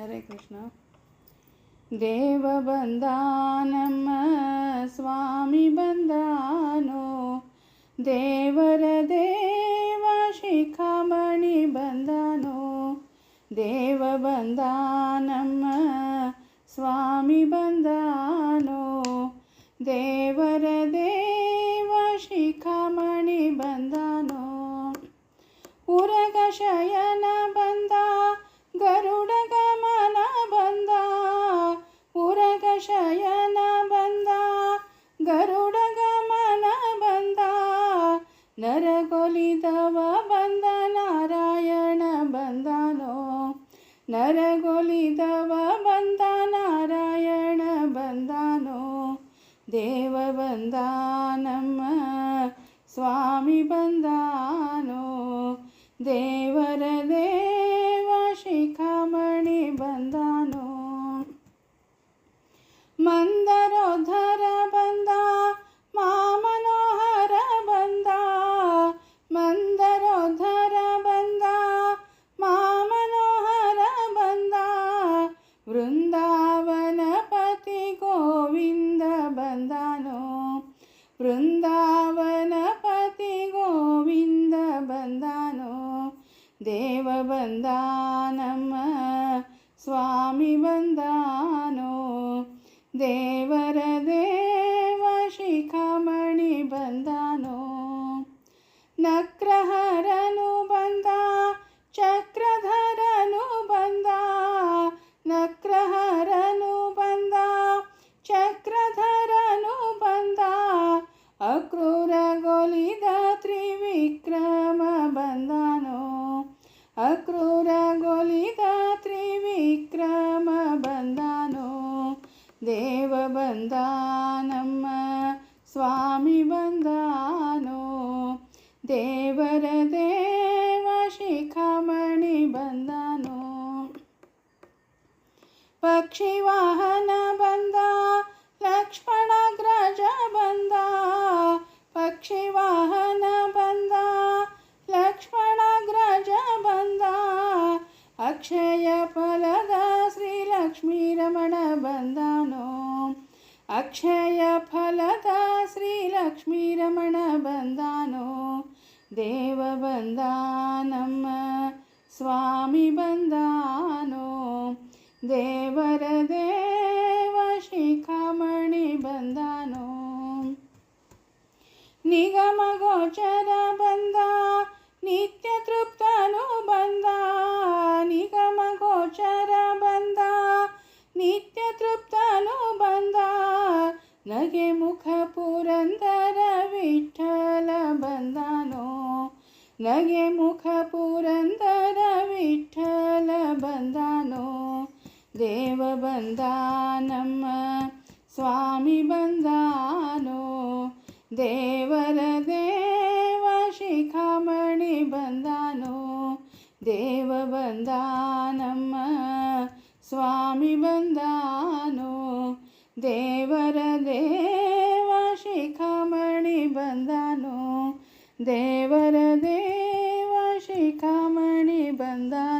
ಹರೇ ಕೃಷ್ಣ. ದೇವ ಬಂದ ನಮ್ಮ ಸ್ವಾಮಿ ಬಂದಾನೋ. ದೇವರ ದೇವ ಶಿಖಾಮಣಿ ಬಂದಾನೋ. ದೇವ ಬಂದ ನಮ್ಮ ಸ್ವಾಮಿ ಬಂದಾನೋ. ದೇವರ ದೇವ ಶಿಖಾಮಣಿ ಬಂದಾನೋ. ಉರಗ ಶಯನ ನರಗೊಲಿದವ ಬಂದ ನಾರಾಯಣ ಬಂದನೋ? ನರಗೊಲಿದವ ಬಂದ ನಾರಾಯಣ ಬಂದನೋ? ದೇವ ಬಂದಾನಮ್ಮ, ಸ್ವಾಮಿ ಬಂದಾನೋ? ದೇವರ ದೇವ ಶಿಖಾಮಣಿ ಬಂದಾನೋ? ಮಂದರೋಧರ ोधर बन्दा मामनोहर बन्दा वृन्दावनपति गोविन्द बन्धनो वृन्दावनपति गोविन्द बन्धनो देवबन्दानम् स्वामि बन्दानो देव ಬಂದಾನೋ ದೇವರ ದೇವ ಶಿಖಾಮಣಿ ಬಂದನೋ ಪಕ್ಷಿ ವಾಹನ ಬಂದ ಲಕ್ಷ್ಮಣಗ್ರಜ ಬಂದ ಪಕ್ಷಿ ವಾಹನ ಬಂದ ಲಕ್ಷ್ಮಣಗ್ರಜ ಬಂದ ಅಕ್ಷಯ ಫಲದ ಶ್ರೀ ಲಕ್ಷ್ಮೀ ರಮಣ ಬಂದನೋ ಅಕ್ಷಯ ಫಲದ ಲಕ್ಷ್ಮೀ ರಮಣ ಬಂದಾನೋ? ದೇವ ಬಂದಾನಮ್ಮ, ಸ್ವಾಮಿ ಬಂದಾನೋ? ದೇವರ ದೇವ ಶಿಖಾಮಣಿ ಬಂದಾನೋ? ನಿಗಮ ಗೋಚರ ಬಂದ, ನಿತ್ಯ ತೃಪ್ತನು ಬಂದ. ನಿಗಮ ಗೋಚರ ಬಂದ, ನಿತ್ಯ ತೃಪ್ತನು ಬಂದ. ನಗೆ ನಗೆ ಮುಖ ಪುರಂದರ ವಿಠಲ ಬಂದನೋ? ದೇವ ಬಂದಾನಮ್ಮ, ಸ್ವಾಮಿ ಬಂದಾನೋ? ದೇವರ ದೇವ ಶಿಖಾಮಣಿ ಬಂದಾನೋ? ದೇವ ಬಂದಾನಮ್ಮ, ಸ್ವಾಮಿ ಬಂದಾನೋ? ದೇವರ ದೇವ ಶಿಖಾಮಣಿ ಬಂದಾನೋ? ದೇವರ ದೇವ ಶಿಖಾಮಣಿ ಬಂದಾನೋ.